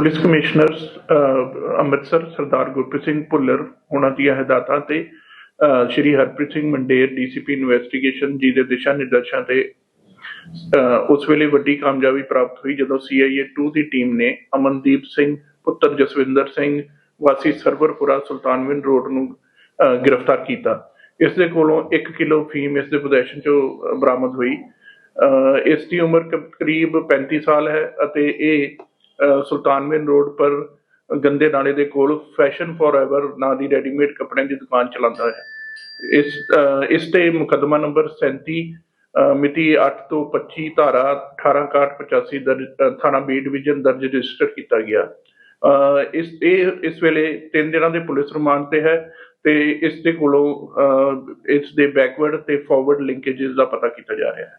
Police commissioner Amritsar Sardar Gurpreet Singh Bhullar, ਉਹਨਾਂ ਦੀਆਂ ਹਦਾਇਤਾਂ ਤੇ ਸ਼੍ਰੀ ਹਰਪ੍ਰੀਤ ਸਿੰਘ ਮੰਡੇਰ ਡੀਸੀਪੀ ਇਨਵੈਸਟੀਗੇਸ਼ਨ ਜੀ ਦੇ ਦਿਸ਼ਾ ਨਿਰਦੇਸ਼ਾਂ ਤੇ ਉਸ ਵੇਲੇ ਵੱਡੀ ਕਾਮਯਾਬੀ ਪ੍ਰਾਪਤ ਹੋਈ ਜਦੋਂ ਸੀਆਈਏ 2 ਦੀ ਟੀਮ ਨੇ ਅਮਨਦੀਪ ਸਿੰਘ, ਪੁੱਤਰ ਜਸਵਿੰਦਰ ਸਿੰਘ, ਵਾਸੀ ਸਰਵਰਪੁਰਾ ਸੁਲਤਾਨਵਿੰਦ ਰੋਡ ਨੂੰ ਗ੍ਰਿਫਤਾਰ ਕੀਤਾ। ਇਸ ਦੇ ਕੋਲੋਂ 1 ਕਿਲੋ ਫੀਮ ਇਸ ਦੇ ਪੋਜੈਸ਼ਨ ਚੋਂ ਬਰਾਮਦ ਹੋਈ। ਇਸ ਦੀ ਉਮਰ ਕਰੀਬ 35 ਸਾਲ ਹੈ ਅਤੇ ਇਹ ਅਹ, ਸੁਲਤਾਨਵਿੰਦ ਰੋਡ ਪਰ ਗੰਦੇ ਨਾਲੇ ਦੇ ਕੋਲ ਫੈਸ਼ਨ ਫੋਰਐਵਰ ਨਾਂ ਦੀ ਰੈਡੀਮੇਡ ਕੱਪੜਿਆਂ ਦੀ ਦੁਕਾਨ ਚਲਾਉਂਦਾ ਹੈ। ਇਸ ਇਸ ਤੇ ਮੁਕੱਦਮਾ ਨੰਬਰ 37 ਅਹ, ਮਿਤੀ 8 ਤੋਂ 25 ਧਾਰਾ 186185 ਦਰਜ ਅਹ, ਥਾਣਾ ਬੀ ਡਿਵੀਜ਼ਨ ਦਰਜ ਰਜਿਸਟਰ ਕੀਤਾ ਗਿਆ। ਅਹ, ਇਸ ਇਹ ਇਸ ਵੇਲੇ ਤਿੰਨ ਦਿਨਾਂ ਦੇ ਪੁਲਿਸ ਰਿਮਾਂਡ ਤੇ ਹੈ ਤੇ ਇਸ ਦੇ ਕੋਲੋਂ ਅਹ, ਇਸ ਦੇ ਬੈਕਵਰਡ ਤੇ ਫਾਰਵਰਡ ਲਿੰਕੇजेस ਦਾ ਪਤਾ ਕੀਤਾ ਜਾ ਰਿਹਾ ਹੈ।